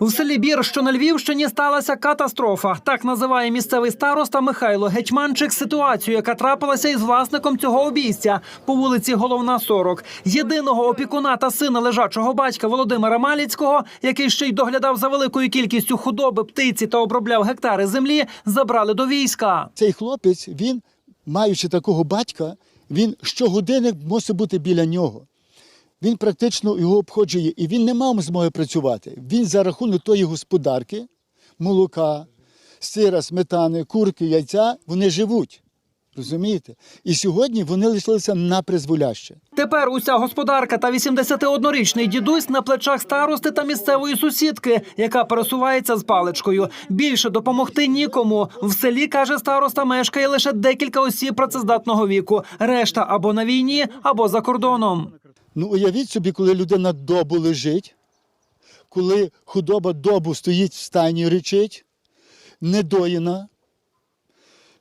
У селі Бір, що на Львівщині, сталася катастрофа. Так називає місцевий староста Михайло Гетьманчик ситуацію, яка трапилася із власником цього обійстя по вулиці Головна 40. Єдиного опікуна та сина лежачого батька Володимира Маліцького, який ще й доглядав за великою кількістю худоби, птиці та обробляв гектари землі, забрали до війська. Цей хлопець, він, маючи такого батька, він щогодини мусить бути біля нього. Він практично його обходжує, і він не мав змоги працювати. Він за рахунок тої господарки, молока, сира, сметани, курки, яйця, вони живуть. Розумієте? І сьогодні вони лишилися на призволяще. Тепер уся господарка та 81-річний дідусь на плечах старости та місцевої сусідки, яка пересувається з паличкою. Більше допомогти нікому. В селі каже староста, мешкає лише декілька осіб працездатного віку. Решта або на війні, або за кордоном. Ну, уявіть собі, коли людина добу лежить, коли худоба добу стоїть в стані, речить, недоїна,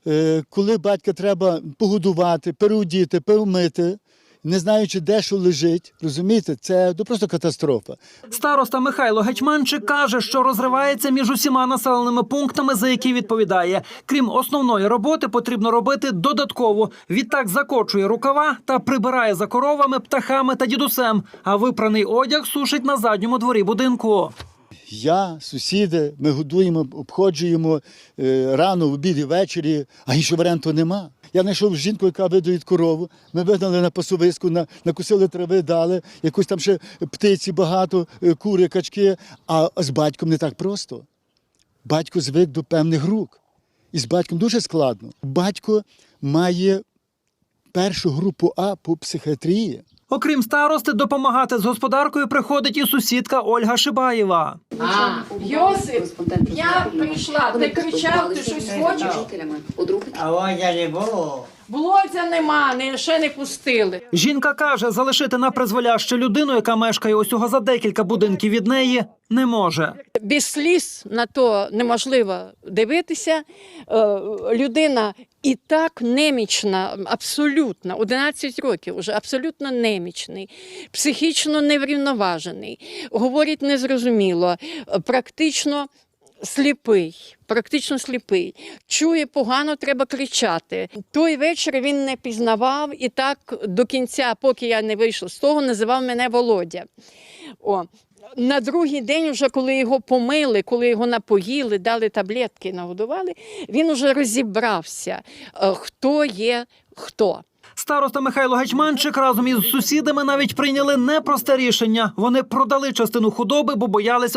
е, коли батька треба погодувати, переодіти, перемити, не знаючи, де що лежить, розумієте, це ну, просто катастрофа. Староста Михайло Гетьманчик каже, що розривається між усіма населеними пунктами, за які відповідає. Крім основної роботи, потрібно робити додаткову. Відтак закочує рукава та прибирає за коровами, птахами та дідусем. А випраний одяг сушить на задньому дворі будинку. Я, сусіди, ми годуємо, обходжуємо е, рано, в обід і ввечері, а іншого варіанту нема. Я знайшов жінку, яка видоїть корову. Ми вигнали на пасовиску, на, накусили трави, дали, якусь там ще птиці багато, е, кури, качки. А з батьком не так просто. Батько звик до певних рук. І з батьком дуже складно. Батько має першу групу А по психіатрії. Окрім старости, допомагати з господаркою приходить і сусідка Ольга Шибаєва. А, Йосип, я прийшла, ти кричав, ти щось хочеш? А Водя не було. Блодзя нема, не, ще не пустили. Жінка каже, залишити на призволяще людину, яка мешкає усього за декілька будинків від неї, не може. Без сліз на то неможливо дивитися. Е, Людина і так немічна, абсолютно, 11 років вже абсолютно немічний, психічно неврівноважений, говорить незрозуміло, практично сліпий, практично сліпий. Чує погано, треба кричати. Той вечір він не пізнавав і так до кінця, поки я не вийшла з того, називав мене Володя. О. На другий день, вже коли його помили, коли його напоїли, дали таблетки, нагодували, він уже розібрався, е, хто є хто. Староста Михайло Гетьманчик разом із сусідами навіть прийняли непросте рішення. Вони продали частину худоби, бо боялися